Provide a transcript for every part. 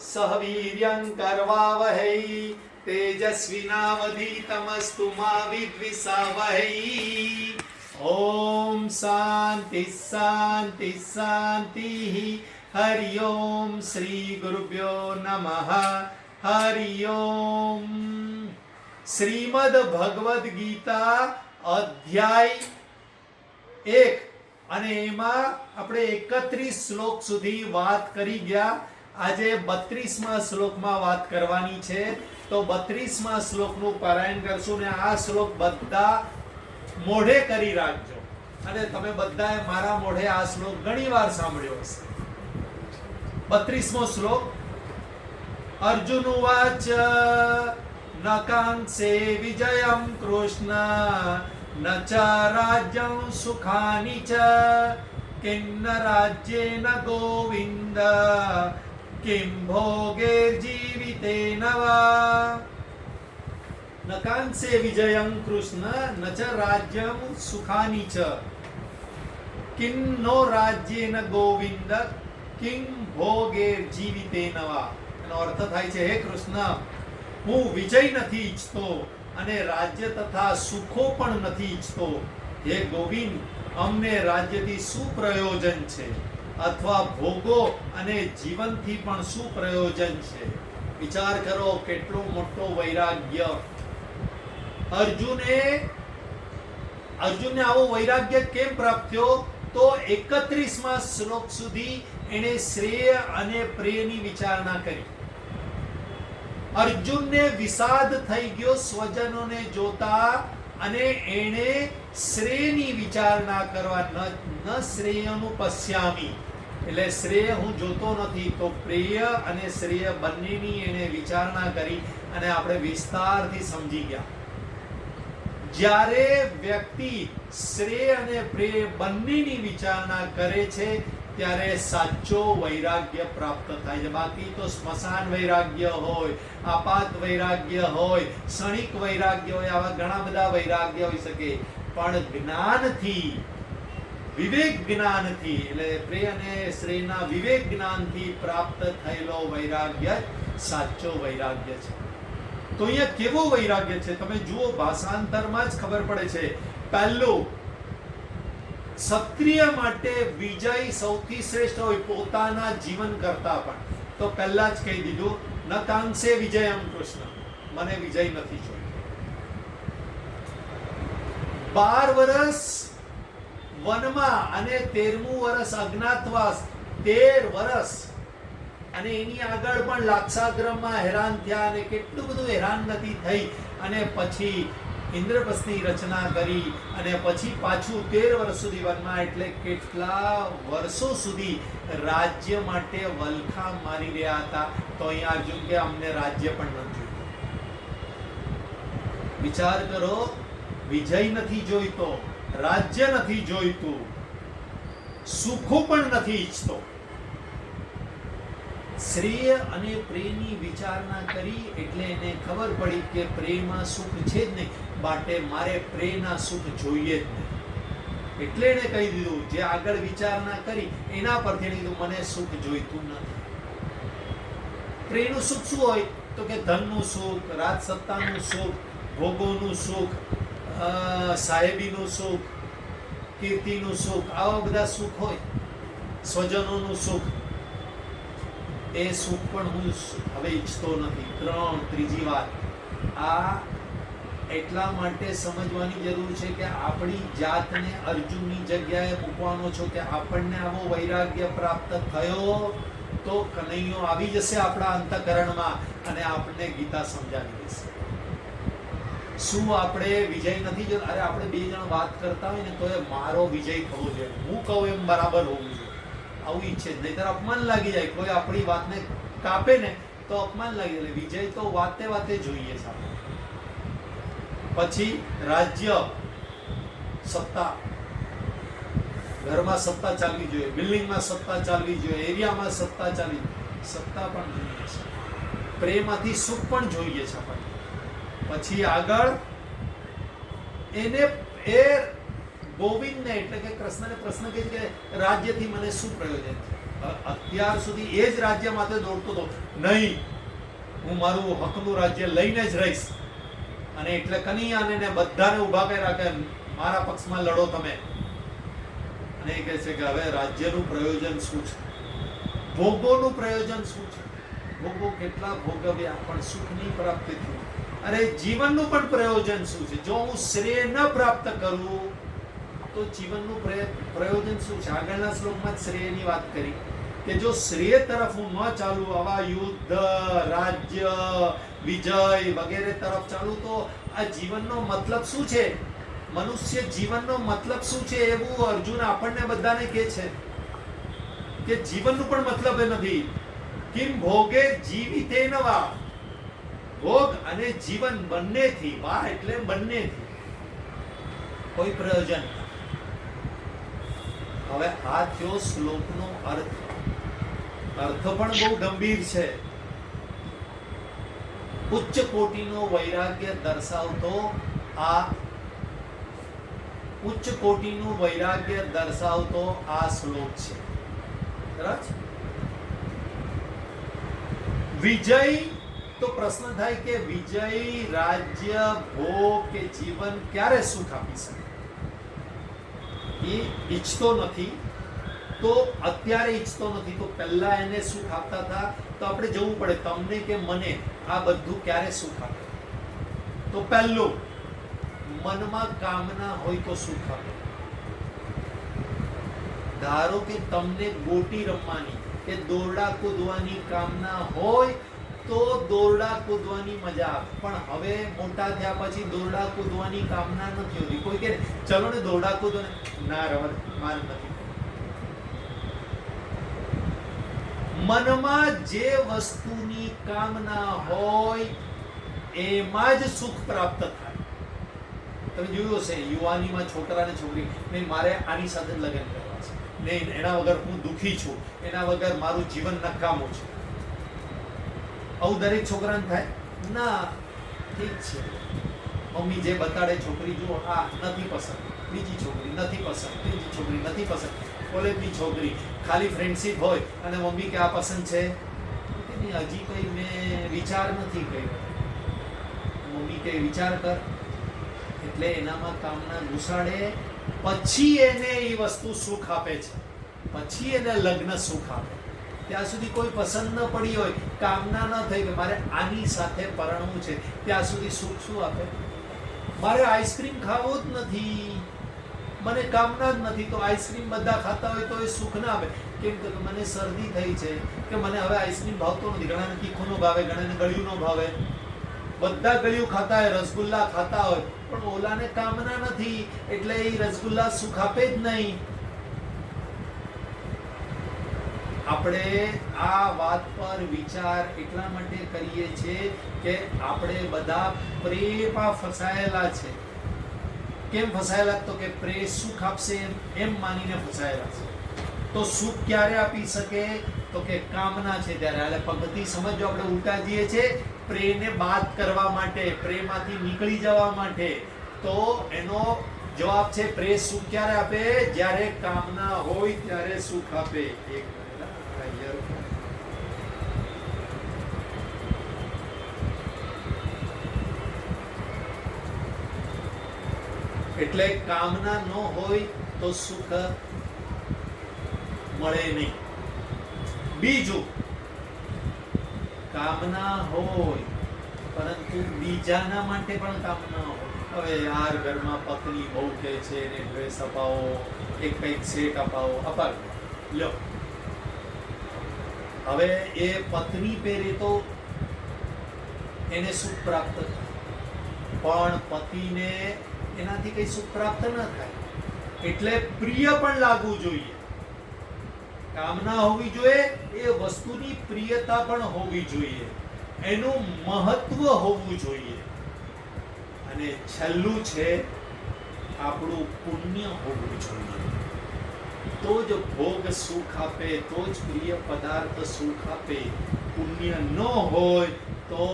સહ વીર્યં કરવાવહૈ તેજસ્વિનાવધીતમસ્તુ મા વિદ્વિષાવહૈ ઓમ શાંતિ શાંતિ શાંતિ હરિ ઓમ શ્રી ગુરુભ્યો નમઃ હરિ ઓમ શ્રીમદ ભગવદ ગીતા અધ્યાય એક અને એમાં આપણે એકત્રીસ શ્લોક સુધી વાત કરી ગયા આજે બત્રીસમાં શ્લોકમાં વાત કરવાની છે. તો બત્રીસમાં શ્લોકનું પારાયણ કરશું ને આ શ્લોક બધા મોઢે કરી રાખજો. અને તમે બધાએ મારા મોઢે આ શ્લોક ઘણીવાર સાંભળ્યો હશે. બત્રીસમો શ્લોક, અર્જુન ઉવાચ ન કાંક્ષે વિજયમ કૃષ્ણ, ન ચ રાજ્યમ સુખાની ચ, કિન્ન રાજ્યેન ગોવિન્દ કિં ભોગેર્જીવિતેન વા ન કાંક્ષે વિજયં કૃષ્ણ ન ચ રાજ્યં સુખાની ચ કિં નો રાજ્યેન ગોવિંદ કિં ભોગે જીવિતે નવા એનો અર્થ થાય છે, હે કૃષ્ણ, હું વિજય નથી ઈચ્છતો અને રાજ્ય તથા સુખો પણ નથી ઈચ્છતો. હે ગોવિંદ, અમને રાજ્યથી શું પ્રયોજન છે. અથવા ભોગો અને જીવનથી પણ શું પ્રયોજન છે. વિચાર કરો કેટલો મોટો વૈરાગ્ય. અર્જુને, અર્જુનને આવો વૈરાગ્ય કેમ પ્રાપ્ત થયો? તો એકત્રીસમાં શ્લોક સુધી એણે શ્રેય અને પ્રેયની વિચારણા કરી. અર્જુનને વિષાદ થઈ ગયો સ્વજનોને જોતા અને એણે શ્રેયની વિચારણા કરવા ન ન શ્રેયનું પશ્યામી. એટલે શ્રેય હું જોતો નથી. તો પ્રિય અને શ્રેય બંનેની એને વિચારણા કરી અને આપણે વિસ્તારથી સમજી ગયા. જ્યારે વ્યક્તિ શ્રેય અને પ્રેય બંનેની વિચારણા કરે છે, ત્યારે સાચો વૈરાગ્ય પ્રાપ્ત થાય છે. બાકી તો સ્મશાન વૈરાગ્ય હોય, આપાત વૈરાગ્ય હોય, ક્ષણિક વૈરાગ્ય હોય, આવા ઘણા બધા વૈરાગ્ય હોઈ શકે. પણ જ્ઞાનથી વિવેક જ્ઞાનથી, એટલે પ્રેય અને શ્રેયના વિવેક જ્ઞાનથી પ્રાપ્ત થયેલો વૈરાગ્ય સાચો વૈરાગ્ય છે. તો અહીંયા કેવો વૈરાગ્ય છે? તમે જુઓ, ભાષાંતરમાં જ ખબર પડે છે. પહેલું, ક્ષત્રિય માટે વિજય સૌથી શ્રેષ્ઠ હોય, પોતાના જીવન કરતા પણ. તો પહેલા જ કહી દીધું, ન વિજય વિજયમ કૃષ્ણ. મને વિજય નથી જોઈતો. બાર વર્ષ વનમાં અને તેરમું વર્ષ અજ્ઞાતવાસ, તેર વર્ષ અને એની આગળ પણ લાક્ષાગ્રહમાં હેરાન થયા અને કેટલું બધું હેરાન નથી થઈ. અને પછી ઇન્દ્રપ્રસ્થની રચના કરી અને પછી પાછું તેર વર્ષ સુધી વનમાં, એટલે કેટલા વર્ષો સુધી રાજ્ય માટે વલખા મારી રહ્યા હતા. તો અહીંયા અર્જુન કે, અમને રાજ્ય પણ નથી જોઈતું. વિચાર કરો, વિજય નથી જોઈતો. રાજ્ય નથી જોઈતું, સુખો પણ નથી ઈચ્છતો. શ્રેય અને પ્રેમની વિચારણા કરી એટલે એને ખબર પડી કે પ્રેમમાં સુખ છે જ નહીં. માટે મારે પ્રેમના સુખ જોઈએ જ નહીં. એટલે એને કહી દીધું, જે આગળ વિચારણા કરી, એના પરથી કીધું, મને સુખ જોઈતું નથી. પ્રેમનું સુખ શું હોય? તો કે ધનનું સુખ, રાજસત્તાનું સુખ, ભોગોનું સુખ સાહેબીનું સુખ, કીર્તિનું સુખ, આવા બધા સુખ હોય, સ્વજનોનું સુખ, એ સુખ પણ હું હવે ઈચ્છતો નથી. ત્રણ, ત્રીજી વાત. આ એટલા માટે સમજવાની જરૂર છે કે આપણી જાતને અર્જુનની જગ્યાએ મૂકવાનો છો કે આપણને આવો વૈરાગ્ય પ્રાપ્ત થયો તો કનૈયો આવી જશે આપણા અંતકરણમાં અને આપણને ગીતા સમજાવી દેશે. શું આપણે વિજય નથી જો અરે, આપણે બે જણ વાત કરતા હોય ને, તો એ મારો વિજય થવો જોઈએ. હું કહું એમ બરાબર હોવું જોઈએ. આવું ઈચ્છે જ નહીંતર અપમાન લાગી જાય. કોઈ આપણી વાતને કાપે ને, તો અપમાન લાગી જાય. વિજય તો વાતે વાતે જોઈએ છે પછી રાજ્ય સત્તા. ઘરમાં સત્તા ચાલવી જોઈએ. બિલ્ડિંગમાં સત્તા ચાલવી જોઈએ. એરિયામાં સત્તા ચાલવી સત્તા પણ જોઈએ છે. પ્રેમમાંથી સુખ પણ જોઈએ છે પછી આગળ એને એ ગોવિંદને, એટલે કે કૃષ્ણને પ્રશ્ન કહે કે રાજ્યથી મને શું પ્રયોજન છે? અત્યાર સુધી એ જ રાજ્ય માટે દોડતો હતો. નહીં, હું મારું હકનું રાજ્ય લઈને જ રહીશ. અને એટલે કનૈયાને ને બધાને ઊભા કર્યા કે મારા પક્ષમાં લડો તમે. અને એ કહે છે કે હવે રાજ્યનું પ્રયોજન શું છે? ભોગોનું પ્રયોજન શું છે? ભોગો કેટલા ભોગવ્યા, પણ સુખની પ્રાપ્ત થયું. અરે જીવનનું પણ પ્રયોજન શું છે? જો હું શ્રેય ન પ્રાપ્ત કરું, તો જીવનનું પ્રયોજન શું છે? આગળના શ્લોકમાં શ્રેયની વાત કરી કે જો શ્રેય તરફ હું ન ચાલુ, આવા યુદ્ધ, રાજ્ય, વિજય વગેરે તરફ ચાલુ, તો આ જીવનનો મતલબ શું છે? મનુષ્ય જીવનનો મતલબ શું છે એવું અર્જુન આપણને બધાને કહે છે કે જીવનનું પણ મતલબ નથી. કિમ ભોગે જીવિતે નવા. ભોગ અને જીવન બંનેથી, વાહ, એટલે બંનેથી. કોઈ પ્રયોજન હવે આ થયો શ્લોકનો અર્થ અર્થ પણ બહુ ગંભીર છે. ઉચ્ચ કોટીનો વૈરાગ્ય દર્શાવતો આ, ઉચ્ચ કોટીનું વૈરાગ્ય દર્શાવતો આ શ્લોક છે? વિજય તો પ્રશ્ન થાય કે વિજય રાજ્ય, ભોગ કે જીવન ક્યારે સુખ આપી શકે? એ ઈચ્છતો નથી. તો અત્યારે ઈચ્છતો નથી. તો પહેલા એને સુખ આપતા હતા. તો આપણે જવું પડે તમને કે મને. આ બધું ક્યારે સુખ આપે? તો પહેલું, મનમાં કામના હોય તો સુખ આપે. ધારો કે તમને ગોટી રમવાની, કે દોરડા કૂદવાની કામના હોય તો દોરડા કૂદવાની મજા આવે. પણ હવે મોટા થયા પછી દોરડા કૂદવાની કામના નથી હોતી. કોઈ કે ચલો ને દોરડા કૂદો ને. ના, રમત માન નથી. મનમાં જે વસ્તુની કામના હોય, એમાં જ સુખ પ્રાપ્ત થાય. તમે જોયું હશે, યુવાનીમાં છોકરા અને છોકરી, નહીં, મારે આની સાથે લગ્ન કરવા છે. નહીં, એના વગર હું દુખી છું. એના વગર મારું જીવન નકામું છે. આવું દરેક છોકરાને થાય? ના, ઠીક છે. મમ્મી જે બતાડે છોકરી, જુઓ, આ નથી પસંદ. બીજી છોકરી નથી પસંદ. ત્રીજી છોકરી નથી પસંદ. કોલેજની છોકરી. ખાલી ફ્રેન્ડશિપ હોય અને મમ્મી કે આ પસંદ છે? હજી કંઈ મેં વિચાર નથી કર્યો. મમ્મી કે વિચાર કર. એટલે એનામાં કામના ઘુસાડે, પછી એને એ વસ્તુ સુખ આપે છે. પછી એને લગ્ન સુખ આપે. ત્યાં સુધી કોઈ પસંદ ન પડી હોય, કામના ન થઈ કે મારે આની સાથે પરણવું છે. ત્યાં સુધી સુખ શું આપે? મારે આઈસ્ક્રીમ ખાવો જ નથી. મને કામના જ નથી, તો આઈસ્ક્રીમ બધા ખાતા હોય તો એ સુખ ના આપે. કેમ કે મને શરદી થઈ છે, કે મને હવે આઈસ્ક્રીમ ભાવતો નથી. ઘણાને તીખું નો ભાવે ઘણાને ગળ્યું નો ભાવે. બધા ગળ્યું ખાતા હોય, રસગુલ્લા ખાતા હોય, પણ ઓલાને કામના નથી. એટલે એ રસગુલ્લા સુખ આપે જ નહીં. આપણે આ વાત પર વિચાર એટલા માટે કરીએ છીએ કે આપણે બધા પ્રેમમાં ફસાયેલા છે. કેમ ફસાયેલા? તો કે પ્રે સુખ આપશે એમ માનીને ફસાયેલા છે. તો સુખ ક્યારે આપી શકે? તો કે કામના છે ત્યારે. એટલે પગતિ સમજો, આપણે ઉલટા જઈએ છે પ્રેને બાદ કરવા માટે પ્રેમમાંથી નીકળી જવા માટે. તો એનો જવાબ છે, પ્રે સુખ ક્યારે આપે? જ્યારે કામના હોય ત્યારે સુખ આપે. એક મિનિટ હા, આ earphone. એટલે કામના ન હોય તો સુખ મળે નહીં. બીજું, કામના હોય, પરંતુ બીજાના માટે પણ કામના હોય. હવે યાર, ઘરમાં પત્ની બહુ કે છે એને ડ્રેસ અપાવો, એક કંઈક સેટ અપાવો. અપાવો લ્યો. હવે એ પત્ની પહેરે તો એને સુખ પ્રાપ્ત થાય. પણ પતિને એનાથી કઈ સુખ પ્રાપ્ત ન થાય. એટલે પ્રિય પણ લાગવું જોઈએ. કામના હોવી જોઈએ, એ વસ્તુની પ્રિયતા પણ હોવી જોઈએ. એનું મહત્વ હોવું જોઈએ. અને છેલ્લું છે, આપણું પુણ્ય હોવું જોઈએ. તો જ ભોગ સુખ આપે તો જ પ્રિય પદાર્થ સુખ આપે પુણ્ય ન હોય તો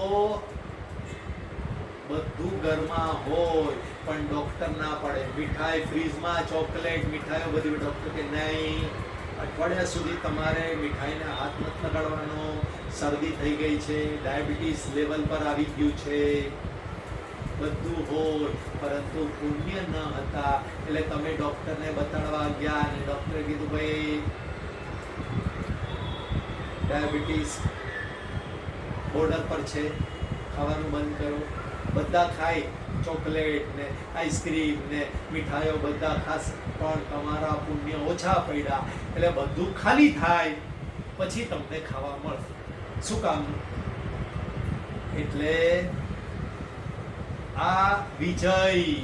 બધું ઘરમાં હોય, પણ ડોક્ટર ના પડે. મીઠાઈ ફ્રીજમાં ચોકલેટ મીઠાઈઓ બધી ડોક્ટર કે નહીં, અઠવાડિયા સુધી તમારે મીઠાઈને હાથ નથી લગાડવાનો. શરદી થઈ ગઈ છે ડાયાબિટીસ લેવલ પર આવી ગયું છે. બધું હોય, પરંતુ પુણ્ય ન હતા. એટલે તમે ડૉક્ટરને બતાડવા ગયા અને ડૉક્ટરે કીધું, ભાઈ, ડાયાબિટીસ બોર્ડર પર છે. ખાવાનું બંધ કરો. બધા ખાય ચોકલેટ ને આઈસ્ક્રીમ ને મીઠાઈઓ બધા ખાસ, પણ તમારા પુણ્ય ઓછા પડ્યા. એટલે બધું ખાલી થાય, પછી તમને ખાવા મળશે. શું કામ? એટલે આ વિજય,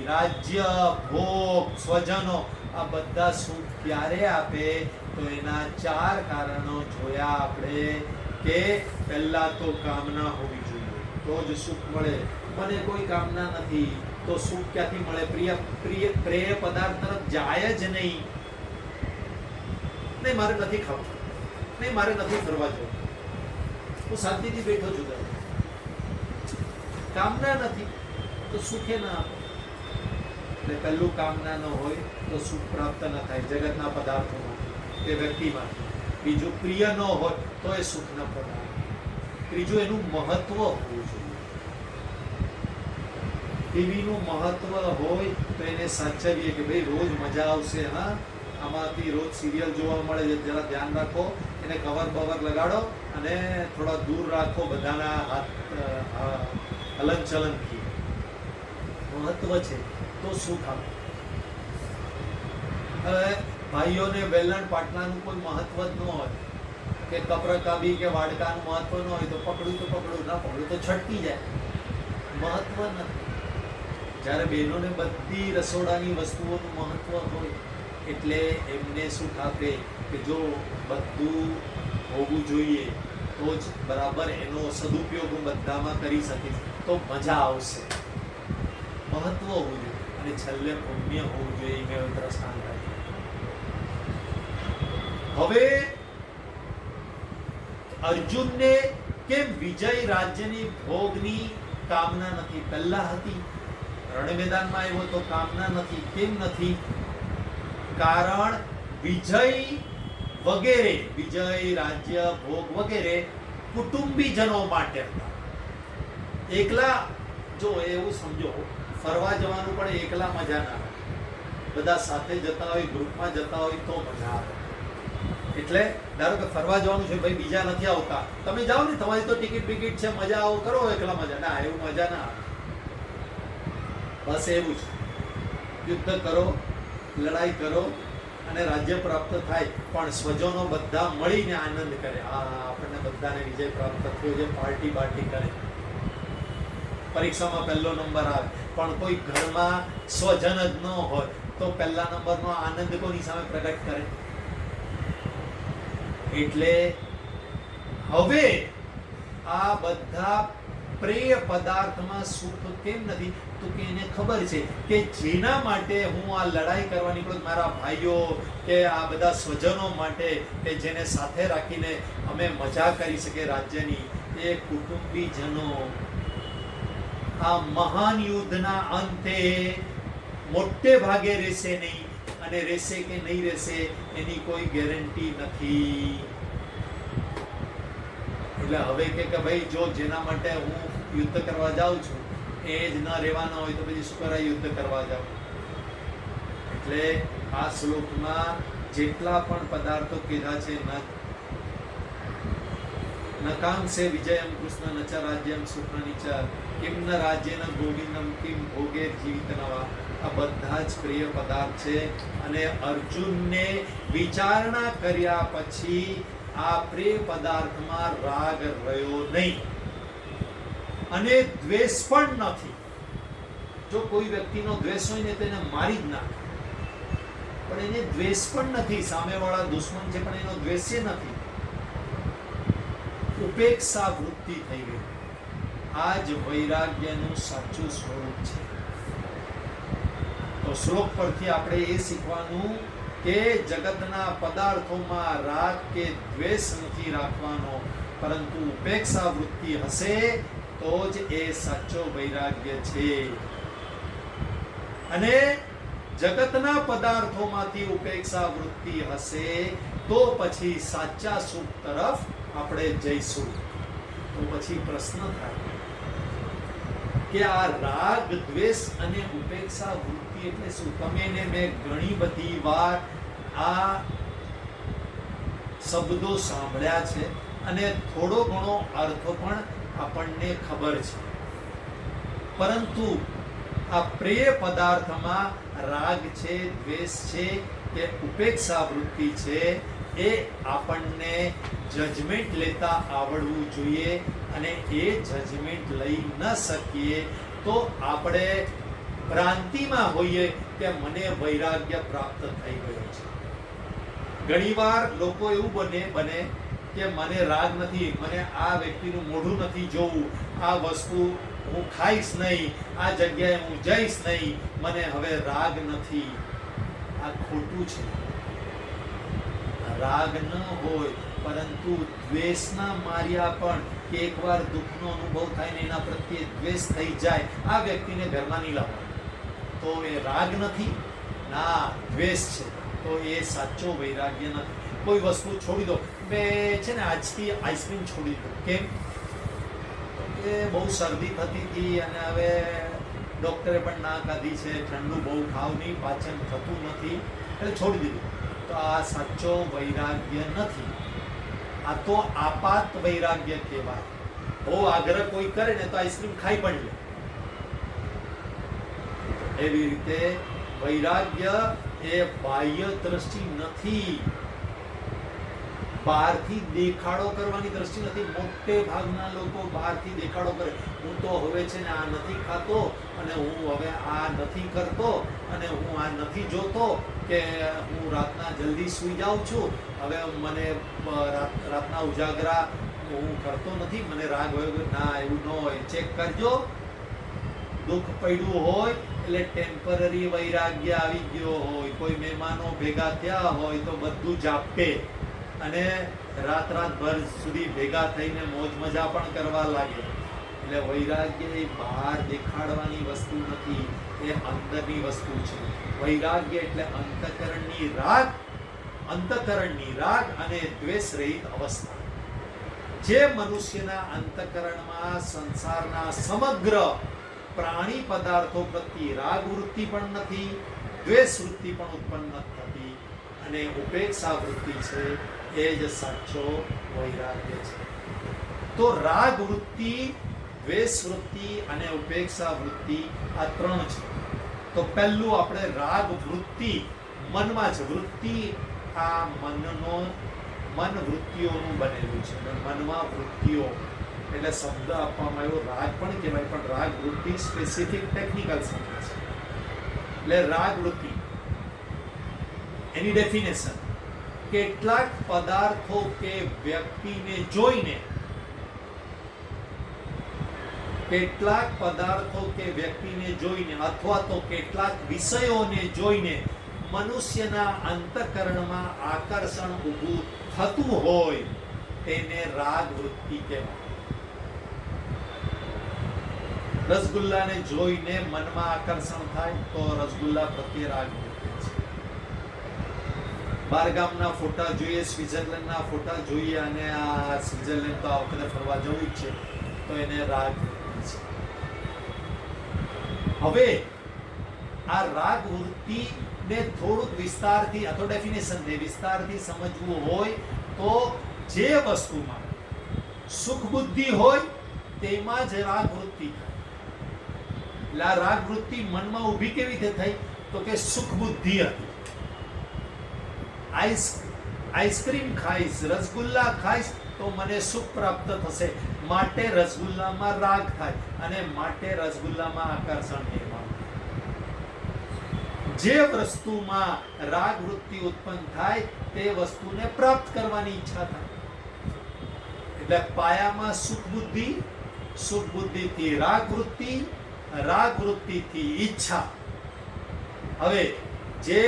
રાજ્ય, ભોગ, સ્વજનો, આ બધા સુખ ક્યારે આપે? તો એના ચાર કારણો જોયા આપણે કે પહેલા તો કામના હોવી જોઈએ, તો જ સુખ મળે. મને કોઈ કામના નથી, તો સુખ ક્યાંથી મળે? પ્રિય પ્રિય, પ્રેય પદાર્થ તરફ જાય જ નહીં. નહીં, મારે નથી ખાવું. નહીં, મારે નથી ફરવા જવું. હું શાંતિથી બેઠો છું કામના નથી. તો સુખે ના આપે. એટલે પહેલું કામના ન હોય તો સુખ પ્રાપ્ત ન થાય જગતના પદાર્થોમાં કે વ્યક્તિમાં. બીજું પ્રિય ન હોય તો એ સુખ ન પ્રદાન ત્રીજું એનું મહત્વ હોવું જોઈએ. ટીવીનું મહત્વ હોય તો એને સાચવીએ કે ભાઈ રોજ મજા આવશે, હા? આમાંથી રોજ સિરિયલ જોવા મળે છે, જરા ધ્યાન રાખો. એને કવર બવર લગાડો અને થોડા દૂર રાખો બધાના હાથ હલન ચલનથી મહત્વ છે, તો સુખ આપે હવે ભાઈઓને વેલણ પાટલાનું કોઈ મહત્વ જ ન હોય, કે કપરકાબી કે વાડકાનું મહત્વ ન હોય, તો પકડું તો પકડું, ના પકડું તો છટકી જાય. મહત્વ નથી. જ્યારે બહેનોને બધી રસોડાની વસ્તુઓનું મહત્વ હોય, એટલે એમને સુખ આપે કે જો બધું હોવું જોઈએ, તો જ બરાબર એનો સદુપયોગ હું બધામાં કરી શકીશ, તો મજા આવશે. મહત્વ હોવું જોઈએ અને છેલ્લે પુણ્ય હોવું જોઈએ મેં દ્રષ્ટાંત. હવે અર્જુનને કેમ વિજય રાજ્યની ભોગની કામના નથી? પહેલા હતી રણ આવ્યો તો કામના નથી, કેમ નથી? કારણ વિજય વગેરે, વિજય રાજ્ય ભોગ વગેરે કુટુંબીજનો માટે હતા. એકલા, જો એવું સમજો ફરવા જવાનું પણ એકલા મજા ના આવે. બધા સાથે જતા હોય, ગ્રુપમાં જતા હોય તો મજા આવે. એટલે ધારો કે ફરવા જવાનું છે ભાઈ, બીજા નથી આવતા. તમે જાઓ ને, તમારી તો ટિકિટ બિકિટ છે, મજા આવો, કરો એકલા મજા. ના, એવું મજા ના આવે. બસ એવું જ. યુદ્ધ કરો, લડાઈ કરો અને રાજ્ય પ્રાપ્ત થાય. પણ સ્વજનો બધા મળીને આનંદ કરે. આ આપણને બધાને વિજય પ્રાપ્ત થયો છે પાર્ટી પાર્ટી કરે. પરીક્ષામાં પહેલો નંબર આવે. પણ કોઈ ઘરમાં સ્વજન જ ન હોય, તો પહેલા નંબરનો આનંદ કોની સામે પ્રગટ કરે? એટલે હવે આ બધા પ્રેય પદાર્થમાં સુખ કેમ નથી? તો કે એને ખબર છે કે જેના માટે હું આ લડાઈ કરવા નીકળું, મારા ભાઈઓ કે આ બધા સ્વજનો માટે કે જેને સાથે રાખીને અમે મજા કરી શકીએ રાજ્યની, એ કુટુંબીજનો. આ મહાન યુદ્ધના અંતે મોટે ભાગે રહેશે નહીં અને રહેશે કે નહીં રહેશે એની કોઈ ગેરંટી નથી. એટલે હવે કે ભાઈ જો જેના માટે હું યુદ્ધ કરવા જાઉં છું, એ જ ન રહેવાના હોય તો પછી શું યુદ્ધ કરવા જાઉં? એટલે આ શ્લોકમાં જેટલા પણ પદાર્થો કીધા છે, ન નકાંસે વિજયમ કૃષ્ણ નચ રાજ્યમ સુખની ચ કિમ ન રાજ્યન ગોવિંદમ કિમ ભોગે જીવિતનવા? આ બધા જ પ્રિય પદાર્થ છે. અને અર્જુનને વિચારણા કર્યા પછી આ પ્રિય પદાર્થમાં રાગ રહ્યો નહીં. અને દ્વેષ પણ નથી. જો કોઈ વ્યક્તિનો દ્વેષ હોય ને તેને મારી જ નાખે. પણ એને દ્વેષ પણ નથી. સામેવાળા દુશ્મન છે, પણ એનો દ્વેષ નથી. ઉપેક્ષા વૃત્તિ થઈ ગઈ. આ જ વૈરાગ્યનું સાચું સ્વરૂપ છે. તો શ્લોક પરથી આપણે એ શીખવાનું કે જગતના પદાર્થોમાં રાગ કે દ્વેષ નથી રાખવાનો, પરંતુ ઉપેક્ષા વૃત્તિ હશે તો જ એ સાચો વૈરાગ્ય છે. અને જગતના પદાર્થોમાંથી ઉપેક્ષા વૃત્તિ હશે તો પછી સાચા સુખ તરફ આપણે જઈશું. તો પછી પ્રશ્ન થાય. કે આ રાગ, દ્વેષ અને ઉપેક્ષા વૃત્તિ એટલે શું? તમે ને મેં ઘણી બધી વાર આ શબ્દો સાંભળ્યા છે અને થોડો ઘણો અર્થ પણ આપણને ખબર છે. પરંતુ આ પ્રિય પદાર્થમાં રાગ છે, દ્વેષ છે કે ઉપેક્ષા વૃત્તિ છે એ આપણને જજમેન્ટ લેતા આવડવું જોઈએ અને એ જજમેન્ટ લઈ ન શકીએ તો આપણે ભ્રાંતિમાં હોઈએ કે મને વૈરાગ્ય પ્રાપ્ત થઈ ગયો છે. ઘણીવાર લોકો એવું બને બને કે મને રાગ નથી, મને આ વ્યક્તિનું મોઢું નથી જોવું, આ વસ્તુ હું ખાઈશ નહીં, આ જગ્યાએ હું જઈશ નહીં, મને હવે રાગ નથી. આ ખોટું છે. રાગ ન હોય, પરંતુ દ્વેષના માર્યા પણ કે એકવાર દુઃખનો અનુભવ થાય ને એના પ્રત્યે દ્વેષ થઈ જાય, આ વ્યક્તિને ઘરમાં નહીં લાવવાનો. તો એ રાગ નથી? ના, દ્વેષ છે. તો એ સાચો વૈરાગ્ય નથી. કોઈ વસ્તુ છોડી દો. મેં છે ને, આજથી આઈસ્ક્રીમ છોડી દો. કેમ? એ બહુ શરદી થતી હતી અને હવે ડૉક્ટરે પણ ના કાઢી છે. ઠંડુ બહુ ખાવ નહીં, પાચન થતું નથી. એટલે છોડી દીધું. તો આ સાચો વૈરાગ્ય નથી. આ તો આપાત વૈરાગ્ય કહેવાય. બહુ આગ્રહ કોઈ કરે ને તો આઈસ્ક્રીમ ખાઈ પણ લે. એવી રીતે વૈરાગ્ય એ બાહ્ય દ્રષ્ટિ નથી. બહારથી દેખાડો કરવાની દ્રષ્ટિ નથી. મોટે ભાગના લોકો બહારથી દેખાડો કરે. હું તો હવે છે ને આ નથી ખાતો અને હું હવે આ નથી કરતો અને હું આ નથી જોતો કે હું રાતના જલ્દી સૂઈ જાઉં છું, હવે મને રાતના ઉજાગરા હું કરતો નથી, મને રાગ હોય ના, એવું ન હોય. ચેક કરજો. દુઃખ પડ્યું હોય, એટલે ટેમ્પરરી વૈરાગ્ય આવી ગયો હોય. કોઈ મહેમાનો ભેગા થયા હોય તો બધું જાપે અને રાત રાત ભર સુધી ભેગા થઈને મોજ મજા પણ કરવા લાગે. એટલે વૈરાગ્ય એ બહાર દેખાડવાની વસ્તુ નથી, એ અંદરની વસ્તુ છે. વૈરાગ્ય એટલે અંતકરણની રાગ અંતકરણની રાગ અને દ્વેષ રહિત અવસ્થા. જે મનુષ્યના અંતકરણમાં સંસારના સમગ્ર પ્રાણી પદાર્થો પ્રત્યે રાગ વૃત્તિ પણ નથી, દ્વેષ વૃત્તિ પણ ઉત્પન્ન થતી અને ઉપેક્ષા વૃત્તિ છે એ જ સાચો વૈરાગ્ય છે. તો રાગ વૃત્તિ, દ્વેષ વૃત્તિ અને ઉપેક્ષા વૃત્તિ આ ત્રણ છે. તો પહેલું આપણે રાગ વૃત્તિ મનમાં છે વૃત્તિ આ મનનો, મન વૃત્તિઓનું બનેલું છે. મનમાં વૃત્તિઓ, એટલે શબ્દ આપવામાં આવ્યો, રાગ પણ કહેવાય, પણ રાગ વૃત્તિ સ્પેસિફિક ટેકનિકલ શબ્દ છે. એટલે રાગ વૃત્તિ, એની ડેફિનેશન કેટલાક પદાર્થો કે વ્યક્તિને જોઈને કેટલાક પદાર્થો કે વ્યક્તિને જોઈને અથવા તો કેટલાક વિષયોને જોઈને મનુષ્યના અંતકરણમાં આકર્ષણ ઊભું થતું હોય તેને રાગ વૃત્તિ કહેવાય. રસગુલ્લાને જોઈને મનમાં આકર્ષણ થાય તો રસગુલ્લા પ્રત્યે રાગ બારગામના ફોટા જોઈએ સ્વિટરલેન્ડના ફોટા જોઈએ અને આ સ્વિટરલેન્ડ તો આ વખતે ફરવા જવું જ છે, તો એને રાગ હવે આ રાગ વૃત્તિ ને થોડુંક વિસ્તારથી, અથવા ડેફિનેશન છે વિસ્તારથી સમજવું હોય તો જે વસ્તુમાં સુખ બુદ્ધિ હોય તેમાં જ રાગ વૃત્તિ એટલે આ રાગ વૃત્તિ મનમાં ઊભી કેવી રીતે થઈ? તો કે સુખ બુદ્ધિ હતી. આઈસ, આઈસ્ક્રીમ ખાઈશ, રસગુલ્લા ખાઈશ, તો મને સુખ પ્રાપ્ત થશે. માટે રસગુલ્લામાં રાગ થાય અને માટે રસગુલ્લામાં આકર્ષણ નિર્માણ જે વસ્તુમાં રાગ વૃત્તિ ઉત્પન્ન થાય, તે વસ્તુને પ્રાપ્ત કરવાની ઈચ્છા થાય. એટલે પાયામાં સુખ બુદ્ધિ, સુખ બુદ્ધિથી રાગ વૃત્તિ, રાગ વૃત્તિથી ઈચ્છા. હવે જે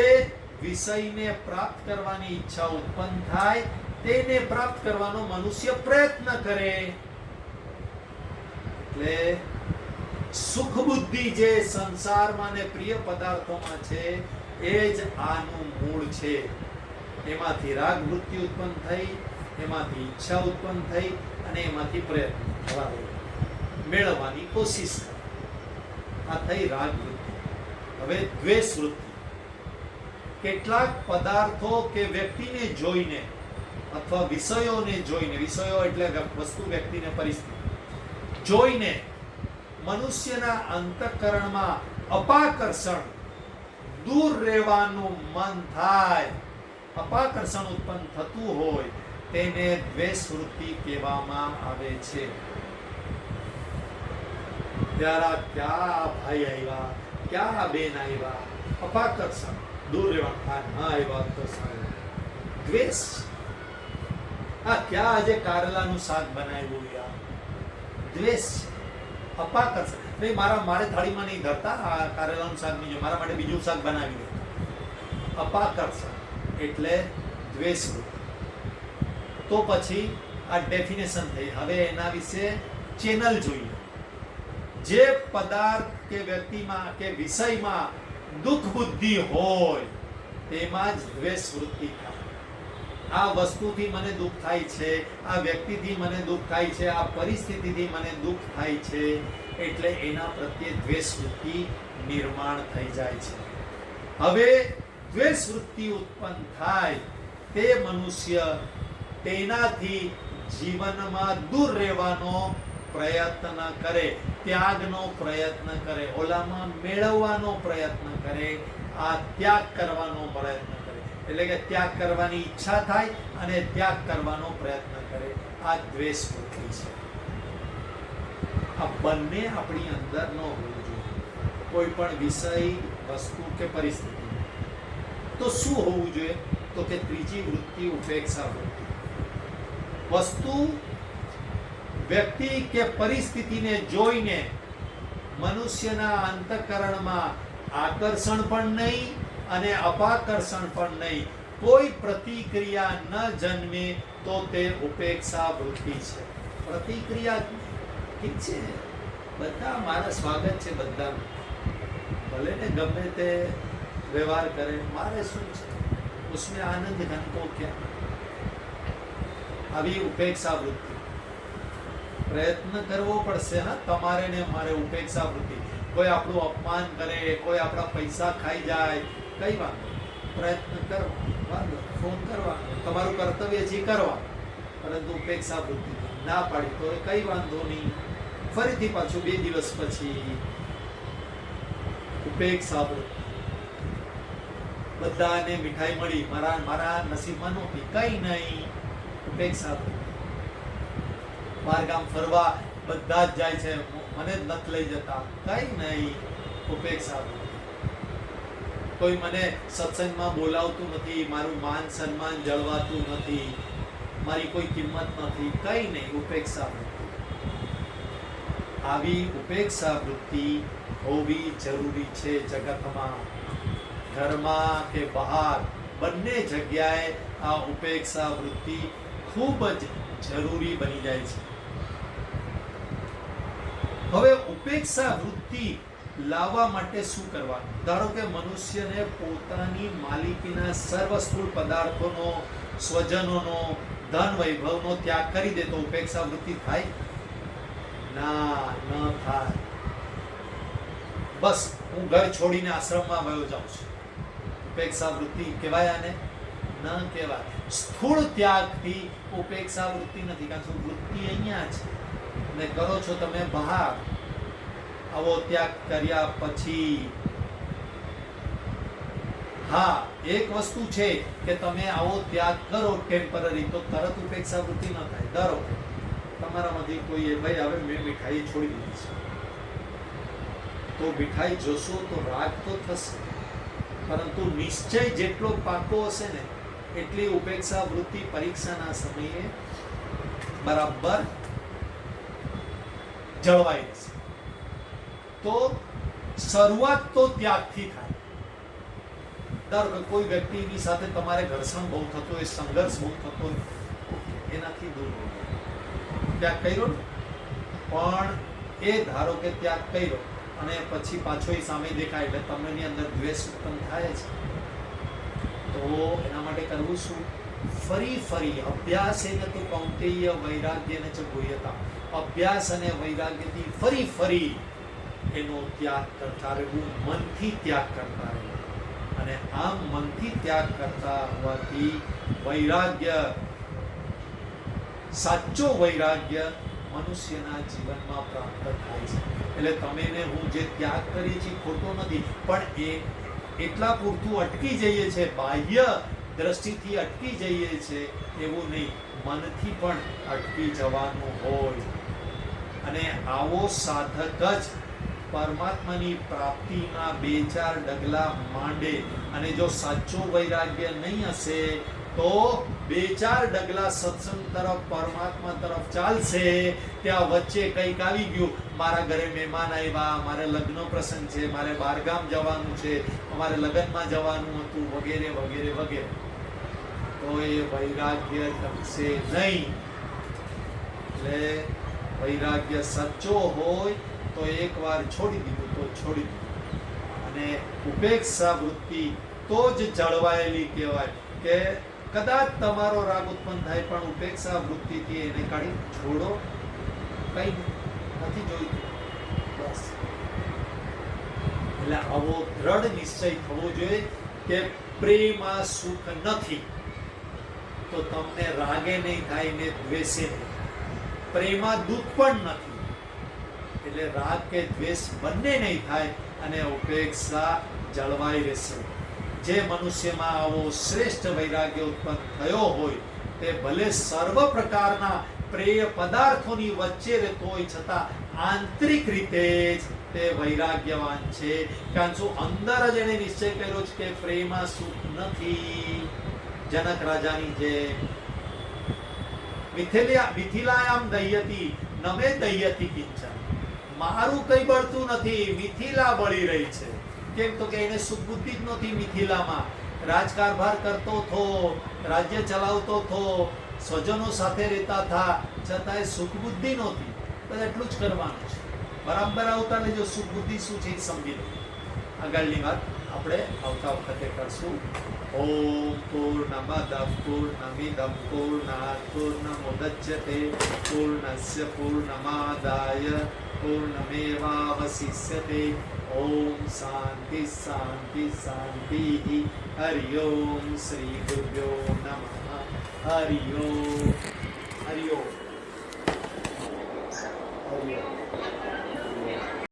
વિષયને પ્રાપ્ત કરવાની ઈચ્છા ઉત્પન્ન થાય, તેને પ્રાપ્ત કરવાનો મનુષ્ય પ્રયત્ન કરે. એટલે સુખ બુદ્ધિ જે સંસારમાં ને પ્રિય પદાર્થોમાં છે, એ જ આનું મૂળ છે. એમાંથી રાગ વૃત્તિ ઉત્પન્ન થઈ, એમાંથી ઈચ્છા ઉત્પન્ન થઈ, અને એમાંથી પ્રયત્ન થવા મેળવવાની કોશિશ કરી. આ થઈ રાગ વૃત્તિ. હવે દ્વેષ વૃત્તિ. કેટલાક પદાર્થો કે વ્યક્તિને જોઈને અથવા વિષયોને જોઈને, વિષયો એટલે વસ્તુ વ્યક્તિને પરિસ્થિતિ. જોઈને મનુષ્યના અંતકરણમાં અપાકર્ષણ દૂર રહેવાનું મન થાય, અપાકર્ષણ ઉત્પન્ન થતું હોય, તેને દ્વેષ વૃત્તિ કહેવામાં આવે છે. ત્યારે ક્યાં ભાઈ આવ્યા? ક્યાં બેન આવ્યા? અપાકર્ષણ દૂર રહેવા થાય. હા આવ્યા તો સારું દ્વેષ? આ ક્યાં આજે કારેલાનું શાક બનાવ્યું યાર? દ્વેષ છે અપાકર્ષણ નહીં, મારા, મારે થાળીમાં નહીં ધરતા આ કારેલાનું શાક બીજું. મારા માટે બીજું શાક બનાવી દે. અપાકર્ષણ એટલે દ્વેષ તો પછી આ ડેફિનેશન થઈ. હવે એના વિશે ચેનલ જોઈએ. જે પદાર્થ કે વ્યક્તિમાં કે વિષયમાં દુઃખ બુદ્ધિ હોય, તેમાં જ દ્વેષ વૃત્તિ થાય. આ વસ્તુથી મને દુઃખ થાય છે, આ વ્યક્તિથી મને દુઃખ થાય છે, આ પરિસ્થિતિથી મને દુઃખ થાય છે, એટલે એના પ્રત્યે દ્વેષ વૃત્તિ નિર્માણ થઈ જાય છે. હવે દ્વેષ વૃત્તિ ઉત્પન્ન થાય તે મનુષ્ય તેનાથી જીવનમાં દૂર રહેવાનો પ્રયત્ન કરે, ત્યાગનો પ્રયત્ન કરે, ઓલામાં મેળવવાનો પ્રયત્ન કરે, આ ત્યાગ કરવાનો પ્રયત્ન એટલે કે ત્યાગ કરવાની ઈચ્છા થાય અને ત્યાગ કરવાનો પ્રયત્ન કરે. આ દ્વેષ વૃત્તિ છે. આ બંને આપણી અંદર ન હોવું જોઈએ. કોઈ પણ વિષય, વસ્તુ કે પરિસ્થિતિ. તો શું હોવું જોઈએ? તો કે ત્રીજી વૃત્તિ ઉપેક્ષા વૃત્તિ. વસ્તુ, વ્યક્તિ કે પરિસ્થિતિને જોઈને મનુષ્યના અંતકરણમાં આકર્ષણ પણ નહીં અને અપાકર્ષણ પણ નહીં. કોઈ પ્રતિક્રિયા ન જન્મે તો તે ઉપેક્ષા વૃત્તિ છે. પ્રતિક્રિયા ઠીક છે. બધા મારા સ્વાગત છે બધા ભલે ને ગમે તે વ્યવહાર કરે, મારે શું છે? ઉસમે આનંદ ઘનકો ક્યાં? આવી ઉપેક્ષા વૃત્તિ. પ્રયત્ન કરવો પડશે, હા, તમારે ને મારે ઉપેક્ષા વૃત્તિ. કોઈ આપણું અપમાન કરે, કોઈ આપણા પૈસા ખાઈ જાય કઈ વાંધો પ્રયત્ન કરવા ફોન કરવા તમારું કર્તવ્ય જે કરવા. પરંતુ ઉપેક્ષા વૃત્તિ ના પાડી તો કઈ વાંધો નહીં. ફરીથી પાછું બે દિવસ પછી ઉપેક્ષા વૃત્તિ બધાને મીઠાઈ મળી. મારા મારા નસીબમાં નહોતી કઈ નહીં. ઉપેક્ષા બાર ગામ ફરવા બધા જ જાય છે. મને જ નથી લઈ જતા. કઈ નહીં. ઉપેક્ષા કોઈ મને સત્સંગમાં બોલાવતું નથી, મારું માન સન્માન જળવાતું નથી, મારી કોઈ કિંમત નથી, કઈ નહીં, ઉપેક્ષા આવી ઉપેક્ષા વૃત્તિ હોવી જરૂરી છે જગતમાં. ઘરમાં કે બહાર, બંને જગ્યાએ આ ઉપેક્ષા વૃત્તિ ખૂબ જ જરૂરી બની જાય છે. હવે ઉપેક્ષા વૃત્તિ લાવવા માટે શું કરવાનું? ધારો કે મનુષ્યને પોતાની માલિકીના સર્વ સ્થૂળ પદાર્થોનો, સ્વજનોનો, ધન વૈભવનો ત્યાગ કરી દે તો ઉપેક્ષા વૃત્તિ થાય? ના, ન થાય. બસ, હું ઘર છોડીને આશ્રમમાં વયો જાઉં છું. ઉપેક્ષા વૃત્તિ કહેવાય આને? ન કહેવાય. સ્થૂળ ત્યાગથી ઉપેક્ષા વૃત્તિ નથી કારણ કે વૃત્તિ અહીંયા છે ને કરો છો તમે બહાર. આવો ત્યાગ કર્યા પછી. હા, એક વસ્તુ છે કે તમે આવો ત્યાગ કરો ટેમ્પરરી તો તરત ઉપેક્ષા વૃત્તિ ન થાય. ધારો તમારામાંથી કોઈ એ, ભાઈ, હવે મેં મીઠાઈ છોડી દીધી છે. તો મીઠાઈ જોશો તો રાગ તો થશે. પરંતુ નિશ્ચય જેટલો પાકો હશે ને, એટલી ઉપેક્ષા વૃત્તિ પરીક્ષાના સમયે બરાબર જળવાઈ રહેશે. તો શરૂઆત તો ત્યાગથી થાય. ધારો કોઈ વ્યક્તિની સાથે તમારે ઘર્ષણ બહુ થતું હોય, સંઘર્ષ બહુ થતો હોય, એનાથી દૂર ત્યાગ કર્યો પણ એ ધારો કે ત્યાગ કર્યો અને પછી પાછો એ સામે દેખાય એટલે તમને અંદર દ્વેષ ઉત્પન્ન થાય છે તો તો એના માટે કરવું શું? ફરી ફરી અભ્યાસ એને તો કૌંતેય વૈરાગ્યને ચ ગુહ્યતા અભ્યાસ અને વૈરાગ્યથી ફરી ફરી એનો ત્યાગ કરતા રહેવું, મનથી ત્યાગ કરતા રહેવું. અને આમ મનથી ત્યાગ કરતા હોવાથી વૈરાગ્ય, સાચો વૈરાગ્ય મનુષ્યના જીવનમાં પ્રાપ્ત થાય છે. એટલે તમે ને હું જે ત્યાગ કરીએ છીએ ખોટો નથી, પણ એ એટલા પૂરતું અટકી જઈએ છે, બાહ્ય દ્રષ્ટિથી અટકી જઈએ છે, એવું નહીં, મનથી પણ અટકી જવાનું હોય. અને આવો સાધક જ પરમાત્માની પ્રાપ્તિના બે ચાર ડગલા માંડે અને જો સાચો વૈરાગ્ય નહીં હશે, તો બે ચાર ડગલા સત્સંગ તરફ, પરમાત્મા તરફ ચાલશે. ત્યાં વચ્ચે કંઈક આવી ગયું. મારા ઘરે મહેમાન આવ્યા, મારે લગ્ન પ્રસંગ છે, મારે બહારગામ જવાનું છે, અમારે લગ્નમાં જવાનું હતું, વગેરે વગેરે વગેરે. તો એ વૈરાગ્ય ટકશે નહીં. એટલે વૈરાગ્ય સચ્ચો હોય તો એકવાર છોડી દીધું, તો છોડી દીધું. અને ઉપેક્ષા વૃત્તિ તો જ જળવાયેલી કહેવાય કે કદાચ તમારો રાગ ઉત્પન્ન થાય, પણ ઉપેક્ષા વૃત્તિથી એને કાઢી છોડો. કંઈ નથી જોઈતું બસ. એટલે આવો દ્રઢ નિશ્ચય થવો જોઈએ કે પ્રેમમાં સુખ નથી. તો તમને રાગે નહીં થાય ને દ્વેષે નહીં. પ્રેમમાં દુઃખ પણ નથી. એટલે રાગ કે દ્વેષ બંને નહીં થાય અને ઉપેક્ષા જળવાઈ રહેશે. જે મનુષ્યમાં આવો શ્રેષ્ઠ વૈરાગ્ય ઉત્પન્ન થયો હોય, તે ભલે સર્વ પ્રકારના પ્રેય પદાર્થોની વચ્ચે રહેતો હોય છતાં આંતરિક રીતે જ તે વૈરાગ્યવાન છે. કારણ શું? અંદર જ એને નિશ્ચય કર્યો છે કે પ્રેમમાં સુખ નથી. જનક રાજાની જે મિથિલા મિથિલાયામ દહ્યતી નમે દહ્યતી કિંચન. મારું કઈ બળતું નથી, મિથિલા બળી રહી છે. કેમ તો કે એને સુખ બુદ્ધિ જ નથી મિથિલામાં. રાજકારભાર કરતો થો રાજ્ય ચલાવતો થો સ્વજનો સાથે રહેતા થા છતાંય સુખબુદ્ધિ નહોતી. બસ એટલું જ કરવાનું છે. બરાબર આવતા લેજો જો સુખબુદ્ધિ શું છે એ સમજી લો. આગળની વાત આપણે આવતા વખતે કરશું. પૂર્ણમદ પૂર્ણમિદમ પૂર્ણાત પૂર્ણમુદચ્યતે પૂર્ણસ્ય પૂર્ણમાદાય પૂર્ણમેવાવશિષ્યતે ઓમ શાંતિ શાંતિ શાંતિ હરિ ઓમ શ્રી ગુરુભ્યો નમઃ હરિ ઓમ હરિ ઓમ હરિ ઓમ